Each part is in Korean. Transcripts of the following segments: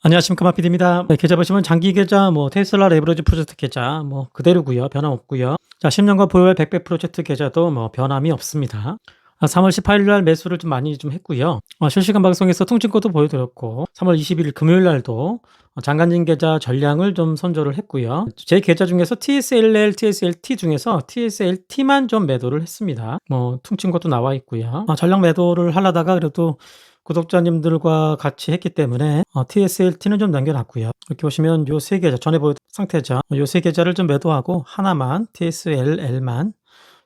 안녕하십니까 마피디입니다. 네, 계좌 보시면 장기 계좌, 뭐 테슬라 레버리지 프로젝트 계좌 뭐 그대로고요. 변함 없고요. 자, 10년간 보유할 100배 프로젝트 계좌도 뭐 변함이 없습니다. 아, 3월 18일 날 매수를 좀 많이 좀 했고요. 어, 실시간 방송에서 통증코도 보여드렸고 3월 21일 금요일 날도 어, 장관진 계좌 전량을 좀 선조를 했고요. 제 계좌 중에서 TSLL, TSLT 중에서 TSLT만 좀 매도를 했습니다. 뭐 것도 나와 있고요. 어, 전량 매도를 하려다가 그래도 구독자님들과 같이 했기 때문에 어, TSLT는 좀 남겨놨고요. 이렇게 보시면 요 세 계좌 전에 보였던 상태죠. 요 세 계좌를 좀 매도하고 하나만 TSLL만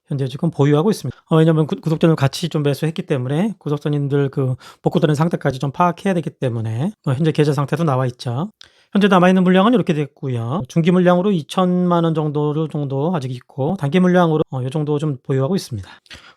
현재 지금 보유하고 있습니다. 어, 왜냐면 구, 구독자님 같이 좀 매수했기 때문에 구독자님들 그 복구되는 상태까지 좀 파악해야 되기 때문에 어, 현재 계좌 상태도 나와 있죠. 현재 남아있는 물량은 이렇게 됐고요. 중기 물량으로 2천만 원 정도 정도 아직 있고 단기 물량으로 어, 이 정도 좀 보유하고 있습니다.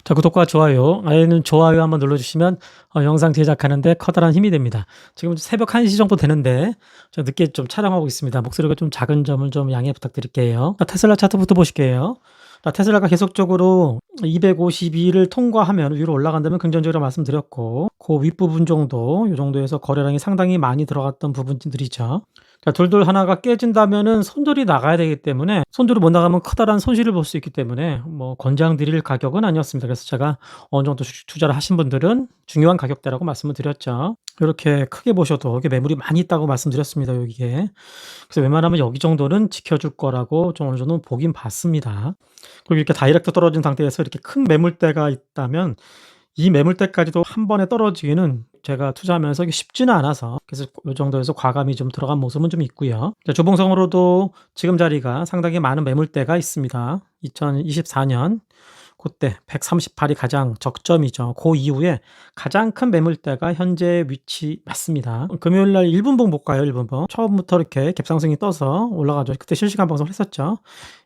자 구독과 좋아요, 아예는 좋아요 한번 눌러주시면 어, 영상 제작하는데 커다란 힘이 됩니다. 지금 새벽 1시 정도 되는데 저 늦게 좀 촬영하고 있습니다. 목소리가 좀 작은 점을 좀 양해 부탁드릴게요. 자, 테슬라 차트부터 보실게요. 자, 테슬라가 계속적으로 252를 통과하면 위로 올라간다면 긍정적으로 말씀드렸고 그 윗부분 정도 이 정도에서 거래량이 상당히 많이 들어갔던 부분들이죠. 자, 둘둘 하나가 깨진다면은 손절이 나가야 되기 때문에 손절이 못 나가면 커다란 손실을 볼 수 있기 때문에 뭐 권장드릴 가격은 아니었습니다. 그래서 제가 어느 정도 주- 투자를 하신 분들은 중요한 가격대라고 말씀을 드렸죠. 이렇게 크게 보셔도 이게 매물이 많이 있다고 말씀드렸습니다. 여기에. 그래서 웬만하면 여기 정도는 지켜줄 거라고 좀 어느 정도 보긴 봤습니다. 그리고 이렇게 다이렉트 떨어진 상태에서 이렇게 큰 매물대가 있다면 이 매물대까지도 한 번에 떨어지기는 제가 투자하면서 쉽지는 않아서 그래서 이 정도에서 과감히 좀 들어간 모습은 좀 있고요. 자, 주봉성으로도 지금 자리가 상당히 많은 매물대가 있습니다. 2024년 그때 138이 가장 적점이죠. 그 이후에 가장 큰 매물대가 현재 위치 맞습니다. 금요일 날 1분봉 볼까요? 1분봉. 처음부터 이렇게 갭상승이 떠서 올라가죠. 그때 실시간 방송을 했었죠.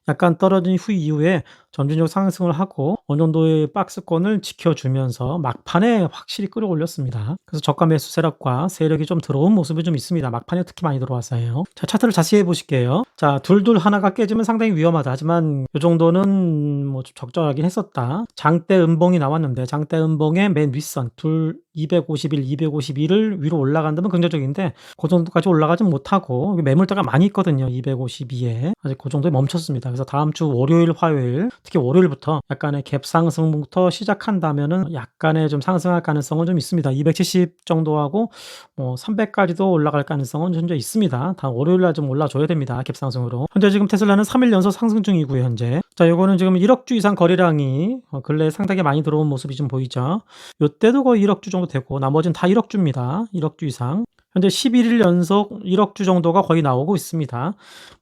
약간 떨어진 후 이후에 점진적 상승을 하고 어느 정도의 박스권을 지켜주면서 막판에 확실히 끌어올렸습니다. 그래서 저가 매수 세력과 세력이 좀 들어온 모습이 좀 있습니다. 막판에 특히 많이 들어왔어요. 자, 차트를 자세히 보실게요. 자, 둘둘 하나가 깨지면 상당히 위험하다. 하지만 이 정도는 뭐좀 적절하긴 했었다. 장대 음봉이 나왔는데 장대 음봉의 맨 윗선 둘 251, 251을 위로 올라간다면 긍정적인데 그 정도까지 올라가진 못하고 매물대가 많이 있거든요. 252에 아직 그 정도에 멈췄습니다. 그래서 다음 주 월요일, 화요일 특히 월요일부터 약간의 갭 상승부터 시작한다면은 약간의 좀 상승할 가능성은 좀 있습니다. 270 정도하고 뭐 300까지도 올라갈 가능성은 현재 있습니다. 다 월요일 날 좀 올라줘야 됩니다. 갭 상승으로. 현재 지금 테슬라는 3일 연속 상승 중이고요. 현재. 자, 요거는 지금 1억 주 이상 거래량이 어, 근래 상당히 많이 들어온 모습이 좀 보이죠. 요때도 거의 1억 주 정도 되고 나머지는 다 1억 주입니다. 1억 주 이상. 현재 11일 연속 1억 주 정도가 거의 나오고 있습니다.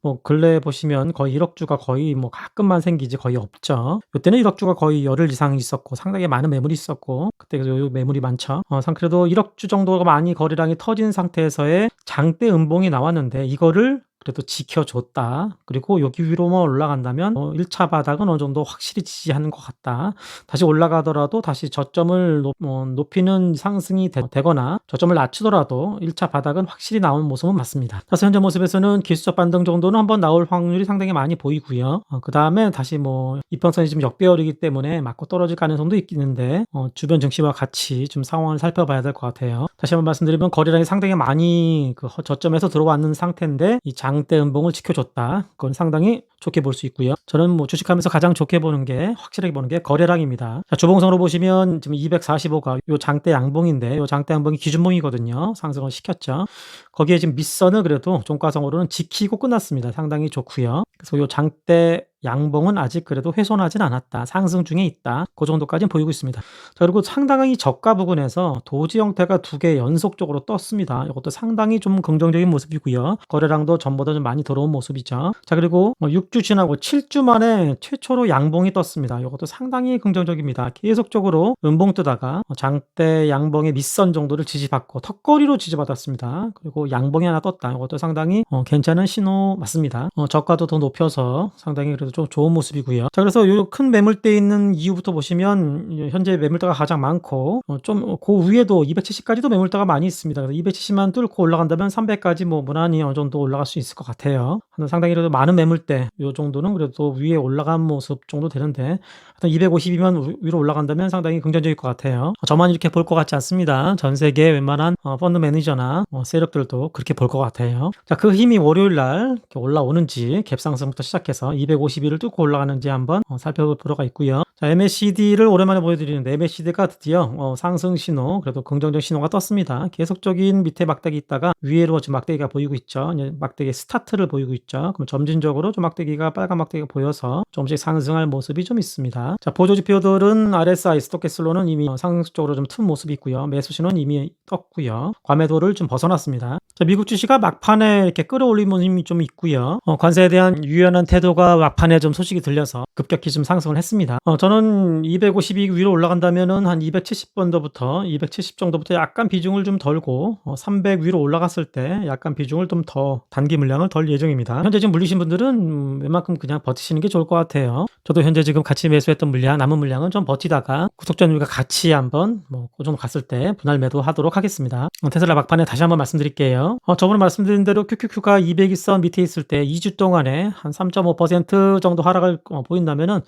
뭐 근래 보시면 거의 1억 주가 거의 뭐 가끔만 생기지 거의 없죠. 요때는 1억 주가 거의 열흘 이상 있었고 상당히 많은 매물이 있었고 그때 요 매물이 많죠. 어, 상 그래도 1억 주 정도가 많이 거래량이 터진 상태에서의 장대 음봉이 나왔는데 이거를 그래도 지켜줬다. 그리고 여기 위로만 올라간다면 어, 1차 바닥은 어느 정도 확실히 지지하는 것 같다. 다시 올라가더라도 다시 저점을 높, 어, 높이는 상승이 되, 거나 저점을 낮추더라도 1차 바닥은 확실히 나오는 모습은 맞습니다. 그래서 현재 모습에서는 기술적 반등 정도는 한번 나올 확률이 상당히 많이 보이고요. 어, 그 다음에 다시 뭐 이평선이 지금 역배열이기 때문에 맞고 떨어질 가능성도 있는데 어, 주변 증시와 같이 좀 상황을 살펴봐야 될 것 같아요. 다시 한번 말씀드리면 거래량이 상당히 많이 그 허- 저점에서 들어왔는 상태인데 이 장대 음봉을 지켜줬다. 그건 상당히 좋게 볼 수 있고요. 저는 뭐 주식하면서 가장 좋게 보는 게 확실하게 보는 게 거래량입니다. 자, 주봉성으로 보시면 지금 245가 요 장대 양봉인데 요 장대 양봉이 기준봉이거든요. 상승을 시켰죠. 거기에 지금 밑선을 그래도 종가성으로는 지키고 끝났습니다. 상당히 좋고요. 그래서 요 장대 양봉은 아직 그래도 훼손하진 않았다. 상승 중에 있다. 그 정도까지는 보이고 있습니다. 자, 그리고 상당히 저가 부근에서 도지 형태가 두 개 연속적으로 떴습니다. 이것도 상당히 좀 긍정적인 모습이고요. 거래량도 전보다 좀 많이 들어온 모습이죠. 자, 그리고 6주 지나고 7주 만에 최초로 양봉이 떴습니다. 이것도 상당히 긍정적입니다. 계속적으로 음봉 뜨다가 장대 양봉의 밑선 정도를 지지받고 턱걸이로 지지받았습니다. 그리고 양봉이 하나 떴다. 이것도 상당히 어, 괜찮은 신호 맞습니다. 어, 저가도 더 높여서 상당히 그래도 좀 좋은 모습이고요. 자, 그래서 요 큰 매물대 있는 이유부터 보시면 현재 매물대가 가장 많고 어, 좀그 위에도 270까지도 매물대가 많이 있습니다. 그래서 270만 뚫고 올라간다면 300까지 뭐 무난히 어느 정도 올라갈 수 있을 것 같아요. 상당히 그래도 많은 매물대 요 정도는 그래도 위에 올라간 모습 정도 되는데 하여튼 250이면 위로 올라간다면 상당히 긍정적일 것 같아요. 저만 이렇게 볼 것 같지 않습니다. 전 세계 웬만한 어, 펀드 매니저나 어, 세력들도 그렇게 볼 것 같아요. 자, 그 힘이 월요일 날 올라오는지 갭상승부터 시작해서 251을 뚫고 올라가는지 한번 어, 살펴볼 필요가 있고요. 자, MACD를 오랜만에 보여드리는데 MACD가 드디어 어, 상승 신호, 그래도 긍정적 신호가 떴습니다. 계속적인 밑에 막대기 있다가 위로 지금 막대기가 보이고 있죠. 막대기 스타트를 보이고 있죠. 그럼 점진적으로 좀 막대기 가 빨간 막대기가 보여서 조금씩 상승할 모습이 좀 있습니다. 자, 보조 지표들은 RSI 스토캐슬로는 이미 상승 쪽으로 좀 튼 모습이 있고요. 매수 신호는 이미 떴고요. 과매도를 좀 벗어났습니다. 자, 미국 주식가 막판에 이렇게 끌어올린 모습이 좀 있고요. 어, 관세에 대한 유연한 태도가 막판에 좀 소식이 들려서 급격히 좀 상승을 했습니다. 어, 저는 252 위로 올라간다면은 한 270번도부터 270 정도부터 약간 비중을 좀 덜고 어, 300 위로 올라갔을 때 약간 비중을 좀 더 단기 물량을 덜 예정입니다. 현재 지금 물리신 분들은 음, 웬만큼 그냥 버티시는 게 좋을 것 같아요. 저도 현재 지금 같이 매수했던 물량 남은 물량은 좀 버티다가 구독자님과 같이 한번 뭐그 정도 갔을 때 분할 매도하도록 하겠습니다. 어, 테슬라 막판에 다시 한번 말씀드릴게요. 어, 저번에 말씀드린 대로 QQQ가 200일선 밑에 있을 때 2주 동안에 한 3.5% 정도 하락을 어, 보인다면은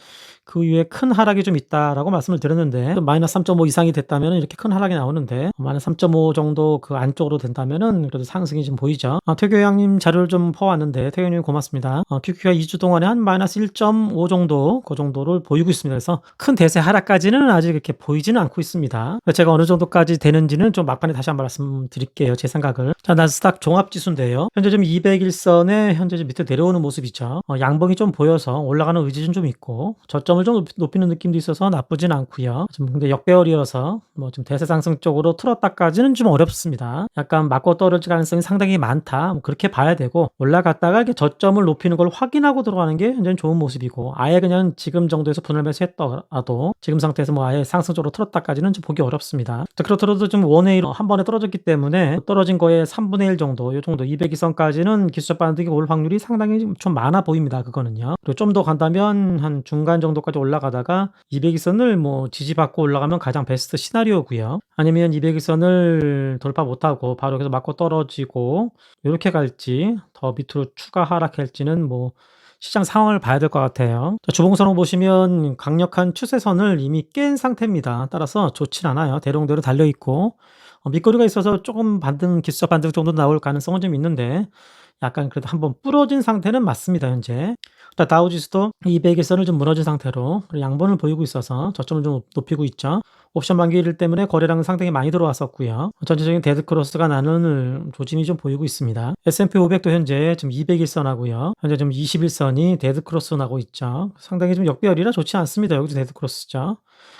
그 이후에 큰 하락이 좀 있다라고 말씀을 드렸는데 마이너스 3.5 이상이 됐다면 이렇게 큰 하락이 나오는데 마이너스 3.5 정도 그 안쪽으로 된다면은 그래도 상승이 좀 보이죠. 아, 태교양님 자료를 좀 퍼왔는데 태교님 고맙습니다. 어, QQ가 2주 동안에 한 마이너스 1.5 정도 그 정도를 보이고 있습니다. 그래서 큰 대세 하락까지는 아직 이렇게 보이지는 않고 있습니다. 제가 어느 정도까지 되는지는 좀 막판에 다시 한번 말씀드릴게요. 제 생각을. 자, 나스닥 종합지수인데요. 현재 좀 201선에 현재 좀 밑에 내려오는 모습이죠. 어, 양봉이 좀 보여서 올라가는 의지는 좀 있고 저점을 좀 높이는 느낌도 있어서 나쁘진 않고요. 좀 근데 역배열이어서 뭐 좀 대세 상승 쪽으로 틀었다까지는 좀 어렵습니다. 약간 맞고 떨어질 가능성이 상당히 많다. 뭐 그렇게 봐야 되고 올라갔다가 이렇게 저점을 높이는 걸 확인하 고 들어가는 게 현재는 좋은 모습이고 아예 그냥 지금 정도에서 분할 매수했더라도 지금 상태에서 뭐 아예 상승적으로 틀었다까지는 좀 보기 어렵습니다. 자, 그렇더라도 좀 원웨이로 한 번에 떨어졌기 때문에 떨어진 거에 3분의 1 정도, 이 정도 202선까지는 기술적 반등이 올 확률이 상당히 좀 많아 보입니다. 그거는요. 그리고 좀 더 간다면 한 중간 정도까지 올라가다가 202선을 뭐 지지받고 올라가면 가장 베스트 시나리오고요. 아니면 202선을 돌파 못하고 바로 여기서 맞고 떨어지고 이렇게 갈지 더 밑으로 추가 하락할지는 뭐 시장 상황을 봐야 될 것 같아요. 자, 주봉선을 보시면 강력한 추세선을 이미 깬 상태입니다. 따라서 좋진 않아요. 대롱대로 달려 있고 어, 밑거리가 있어서 조금 반등 기술적 반등 정도 나올 가능성은 좀 있는데 약간 그래도 한번 부러진 상태는 맞습니다. 현재. 다우지수도 200일선을 좀 무너진 상태로 양본을 보이고 있어서 저점을 좀 높이고 있죠. 옵션 만기일 때문에 거래량은 상당히 많이 들어왔었고요. 전체적인 데드크로스가 나누는 조짐이 좀 보이고 있습니다. S&P 500도 현재 지금 200일선하고요. 현재 좀 21선이 데드크로스 나고 있죠. 상당히 좀 역배열이라 좋지 않습니다. 여기도 데드크로스죠.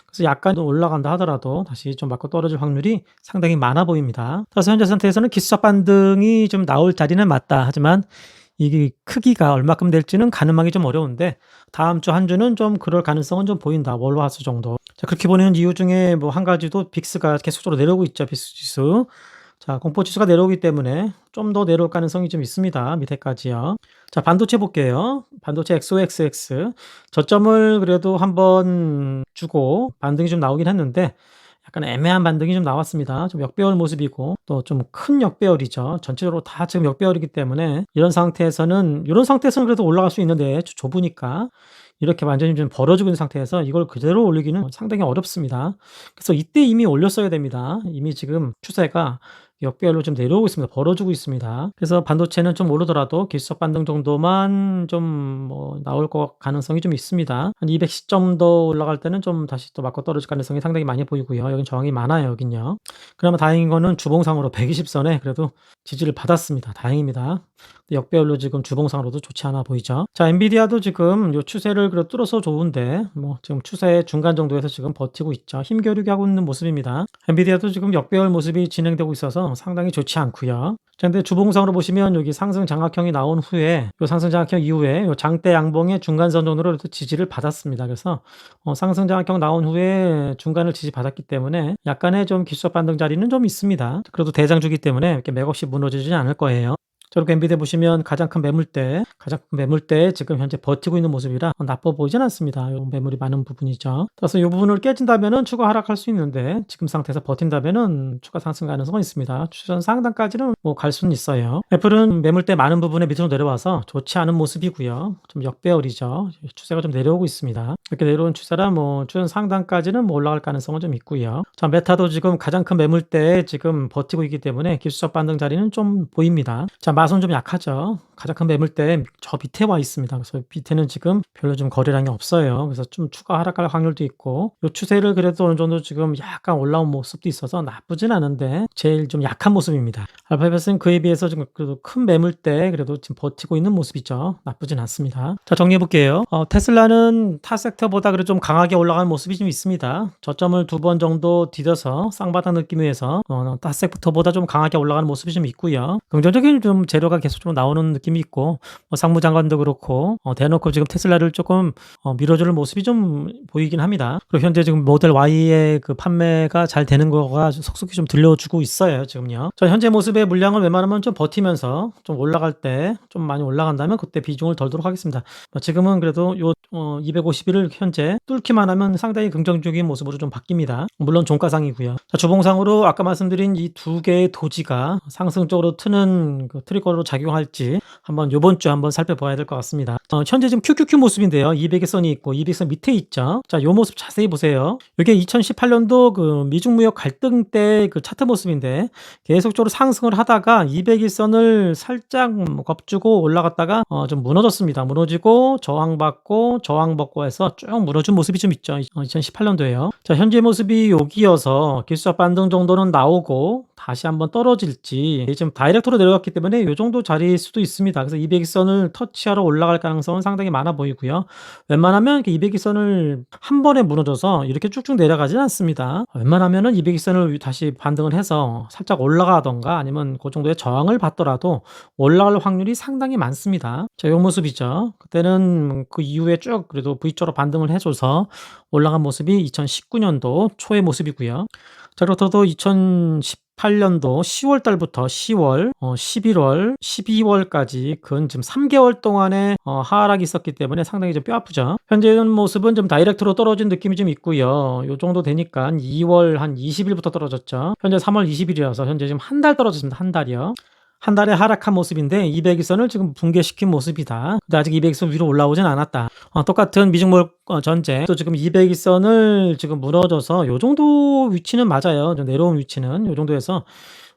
그래서 약간 올라간다 하더라도 다시 좀 맞고 떨어질 확률이 상당히 많아 보입니다. 그래서 현재 상태에서는 기술적 반등이 좀 나올 자리는 맞다. 하지만 이게 크기가 얼마큼 될지는 가늠하기 좀 어려운데 다음 주 한 주는 좀 그럴 가능성은 좀 보인다. 월화수 정도. 자, 그렇게 보는 이유 중에 뭐 한 가지도 빅스가 계속적으로 내려오고 있죠. 빅스 지수. 자, 공포 지수가 내려오기 때문에 좀 더 내려올 가능성이 좀 있습니다. 밑에까지요. 자, 반도체 볼게요. 반도체 XOXX. 저점을 그래도 한번 주고 반등이 좀 나오긴 했는데 약간 애매한 반등이 좀 나왔습니다. 좀 역배열 모습이고 또 좀 큰 역배열이죠. 전체적으로 다 지금 역배열이기 때문에 이런 상태에서는 이런 상태에서는 그래도 올라갈 수 있는데 좁으니까 이렇게 완전히 좀 벌어지고 있는 상태에서 이걸 그대로 올리기는 상당히 어렵습니다. 그래서 이때 이미 올렸어야 됩니다. 이미 지금 추세가 역배열로 좀 내려오고 있습니다. 벌어지고 있습니다. 그래서 반도체는 좀 오르더라도 기술적 반등 정도만 좀 뭐 나올 거 가능성이 좀 있습니다. 한 210점 더 올라갈 때는 좀 다시 또 맞고 떨어질 가능성이 상당히 많이 보이고요. 여긴 저항이 많아요. 여긴요. 그나마 다행인 거는 주봉상으로 120선에 그래도 지지를 받았습니다. 다행입니다. 역배열로 지금 주봉상으로도 좋지 않아 보이죠. 자, 엔비디아도 지금 요 추세를 그래 뚫어서 좋은데 뭐 지금 추세 중간 정도에서 지금 버티고 있죠. 힘겨루기 하고 있는 모습입니다. 엔비디아도 지금 역배열 모습이 진행되고 있어서 상당히 좋지 않고요. 자, 근데 주봉상으로 보시면 여기 상승 장악형이 나온 후에 요 상승 장악형 이후에 요 장대 양봉의 중간선 정도로 지지를 받았습니다. 그래서 어, 상승 장악형 나온 후에 중간을 지지 받았기 때문에 약간의 좀 기술적 반등 자리는 좀 있습니다. 그래도 대장주기 때문에 이렇게 맥없이 무너지지는 않을 거예요. 저렇게 엔비디아 보시면 가장 큰 매물대, 가장 큰 매물대 지금 현재 버티고 있는 모습이라 나빠 보이진 않습니다. 요 매물이 많은 부분이죠. 그래서 이 부분을 깨진다면은 추가 하락할 수 있는데 지금 상태에서 버틴다면은 추가 상승 가능성은 있습니다. 추천 상단까지는 뭐 갈 수는 있어요. 애플은 매물대 많은 부분에 밑으로 내려와서 좋지 않은 모습이고요. 좀 역배열이죠. 추세가 좀 내려오고 있습니다. 이렇게 내려온 추세라 뭐 추천 상단까지는 뭐 올라갈 가능성은 좀 있고요. 자, 메타도 지금 가장 큰 매물대에 지금 버티고 있기 때문에 기술적 반등 자리는 좀 보입니다. 자, 맛은 좀 약하죠. 가장 큰 매물대 저 밑에 와 있습니다. 그래서 밑에는 지금 별로 좀 거래량이 없어요. 그래서 좀 추가 하락할 확률도 있고 이 추세를 그래도 어느 정도 지금 약간 올라온 모습도 있어서 나쁘진 않은데 제일 좀 약한 모습입니다. 알파벳은 그에 비해서 좀 그래도 큰 매물대 그래도 지금 버티고 있는 모습이죠. 나쁘진 않습니다. 자 정리해 볼게요. 어, 테슬라는 타 섹터보다 그래도 좀 강하게 올라가는 모습이 좀 있습니다. 저점을 두 번 정도 디뎌서 쌍바닥 느낌에서 어, 타 섹터보다 좀 강하게 올라가는 모습이 좀 있고요. 긍정적인 좀 재료가 계속 좀 나오는 느낌이 있고 뭐 상무장관도 그렇고 어, 대놓고 지금 테슬라를 조금 어, 밀어주는 모습이 좀 보이긴 합니다. 그리고 현재 지금 모델 Y의 그 판매가 잘 되는 거가 속속히 좀 들려주고 있어요. 지금요. 저 현재 모습의 물량을 웬만하면 좀 버티면서 좀 올라갈 때 좀 많이 올라간다면 그때 비중을 덜도록 하겠습니다. 뭐 지금은 그래도 요 어, 251을 현재 뚫기만 하면 상당히 긍정적인 모습으로 좀 바뀝니다. 물론 종가상이고요. 자, 주봉상으로 아까 말씀드린 이 두 개의 도지가 상승적으로 트는 그 트리 거로 작용할지 한번 요번 주 한번 살펴봐야 될 것 같습니다. 어, 현재 지금 QQQ 모습인데요. 200의 선이 있고 200선 밑에 있죠. 자, 요 모습 자세히 보세요. 이게 2018년도 그 미중 무역 갈등 때 그 차트 모습인데 계속적으로 상승을 하다가 200일선을 살짝 겁주고 올라갔다가 어, 좀 무너졌습니다. 무너지고 저항받고 저항받고 해서 쭉 무너진 모습이 좀 있죠. 2018년도에요. 자, 현재 모습이 여기여서 기술적 반등 정도는 나오고 다시 한번 떨어질지 지금 다이렉트로 내려갔기 때문에 요 정도 자리일 수도 있습니다. 그래서 200일선을 터치하러 올라갈 가능성은 상당히 많아 보이고요. 웬만하면 200일선을 한 번에 무너져서 이렇게 쭉쭉 내려가진 않습니다. 웬만하면은 200일선을 다시 반등을 해서 살짝 올라가던가 아니면 그 정도의 저항을 받더라도 올라갈 확률이 상당히 많습니다. 제용 모습이죠. 그때는 그 이후에 쭉 그래도 V자로 반등을 해줘서 올라간 모습이 2019년도 초의 모습이고요. 자, 그렇더라도 2010 8년도 10월 달부터 10월, 11월, 12월까지 근 지금 3개월 동안의 어, 하락이 있었기 때문에 상당히 좀 뼈아프죠. 현재 모습은 좀 다이렉트로 떨어진 느낌이 좀 있고요. 요 정도 되니까 2월 한 20일부터 떨어졌죠. 현재 3월 20일이어서 현재 지금 한 달 떨어졌습니다. 한 달이요. 한 달에 하락한 모습인데 200일선을 지금 붕괴시킨 모습이다. 근데 아직 200일선 위로 올라오진 않았다. 어, 똑같은 미중몰 어, 전쟁 또 지금 200일선을 지금 무너져서 요 정도 위치는 맞아요. 좀 내려온 위치는 요 정도에서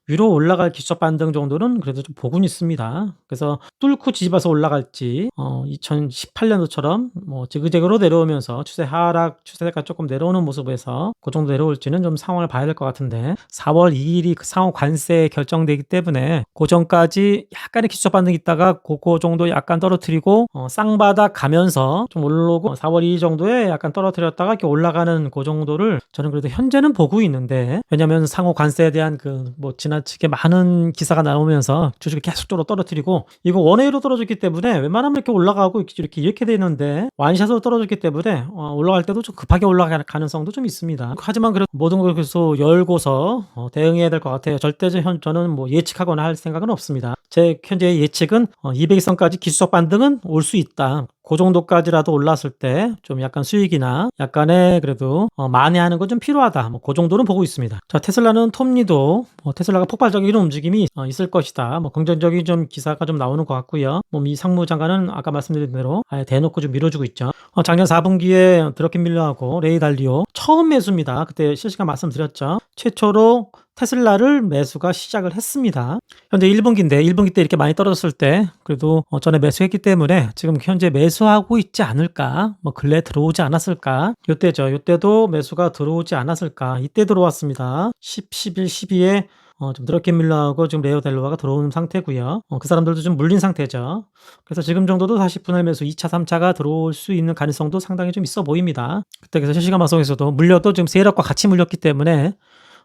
위로 올라갈 기술적 반등 정도는 그래도 좀 보고는 있습니다. 그래서 뚫고 뒤집어서 올라갈지 어, 2018년도처럼 뭐 지그재그로 내려오면서 추세 하락 추세가 조금 내려오는 모습에서 그 정도 내려올지는 좀 상황을 봐야 될 것 같은데 4월 2일이 그 상호 관세 결정되기 때문에 그 전까지 약간의 기술적 반등이 있다가 그, 그 정도 약간 떨어뜨리고 어, 쌍바닥 가면서 좀 올라오고 4월 2일 정도에 약간 떨어뜨렸다가 이렇게 올라가는 그 정도를 저는 그래도 현재는 보고 있는데 왜냐하면 상호 관세에 대한 그 뭐 지 나치게 많은 기사가 나오면서 주식을 계속적으로 떨어뜨리고 이거 원웨이로 떨어졌기 때문에 웬만하면 이렇게 올라가고 이렇게 이렇게 되는데 완샷으로 떨어졌기 때문에 어, 올라갈 때도 좀 급하게 올라갈 가능성도 좀 있습니다. 하지만 그래도 모든 걸 계속 열고서 어, 대응해야 될 것 같아요. 절대 현 저는 뭐 예측하거나 할 생각은 없습니다. 제 현재 예측은 어, 200선까지 기술적 반등은 올 수 있다. 그 정도까지라도 올랐을 때 좀 약간 수익이나 약간의 그래도 어, 만회하는 건 좀 필요하다. 뭐 그 정도는 보고 있습니다. 자 테슬라는 톱니도 뭐 테슬라가 폭발적인 움직임이 어, 있을 것이다. 뭐 긍정적인 좀 기사가 좀 나오는 것 같고요. 뭐미 상무장관은 아까 말씀드린 대로 아예 대놓고 좀 밀어주고 있죠. 어, 작년 4분기에 드러킨 밀러하고 레이 달리오 처음 매수입니다. 그때 실시간 말씀드렸죠. 최초로 테슬라를 매수가 시작을 했습니다. 현재 1분기인데 1분기 때 이렇게 많이 떨어졌을 때 그래도 어, 전에 매수했기 때문에 지금 현재 매수하고 있지 않을까? 뭐 근래 들어오지 않았을까? 이때죠. 이때도 매수가 들어오지 않았을까? 이때 들어왔습니다. 10, 11, 12에 어, 좀 드러켄 밀러하고 지금 레오 델로와가 들어오는 상태고요. 어, 그 사람들도 좀 물린 상태죠. 그래서 지금 정도도 다시 분할 매수 2차, 3차가 들어올 수 있는 가능성도 상당히 좀 있어 보입니다. 그때 그래서 실시간 방송에서도 물려도 지금 세력과 같이 물렸기 때문에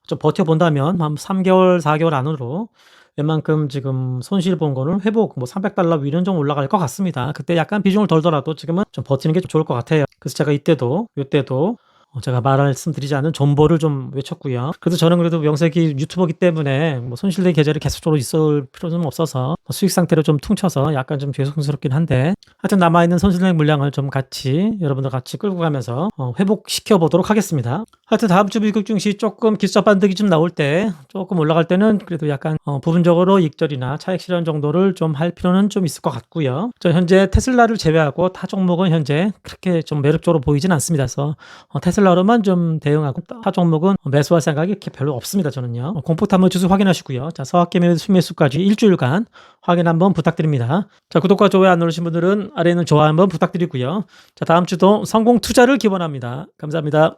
좀 버텨본다면 한 3개월, 4개월 안으로 웬만큼 지금 손실 본 거는 회복 뭐 300달러 위는 좀 올라갈 것 같습니다. 그때 약간 비중을 덜더라도 지금은 좀 버티는 게 좀 좋을 것 같아요. 그래서 제가 이때도 이때도 어, 제가 말씀드리지 않은 존버를 좀 외쳤고요. 그래도 저는 그래도 명색이 유튜버기 때문에 뭐 손실된 계좌를 계속적으로 있을 필요는 없어서 뭐 수익 상태를 좀 퉁쳐서 약간 좀 죄송스럽긴 한데 하여튼 남아있는 손실된 물량을 좀 같이 여러분들 같이 끌고 가면서 어, 회복시켜 보도록 하겠습니다. 하여튼 다음 주 미국 증시 조금 기술적 반등이 좀 나올 때 조금 올라갈 때는 그래도 약간 어, 부분적으로 익절이나 차익 실현 정도를 좀 할 필요는 좀 있을 것 같고요. 저 현재 테슬라를 제외하고 타 종목은 현재 그렇게 좀 매력적으로 보이진 않습니다. 그래서 어, 테슬라 로만 좀 대응하고 타 종목은 매수할 생각이 이렇게 별로 없습니다. 저는요. 어, 공포 탐문 지수 확인하시고요. 자, 서학개매 순매수까지 일주일간 확인 한번 부탁드립니다. 자, 구독과 좋아요 안 누르신 분들은 아래 있는 좋아요 한번 부탁드리고요. 자, 다음 주도 성공 투자를 기원합니다. 감사합니다.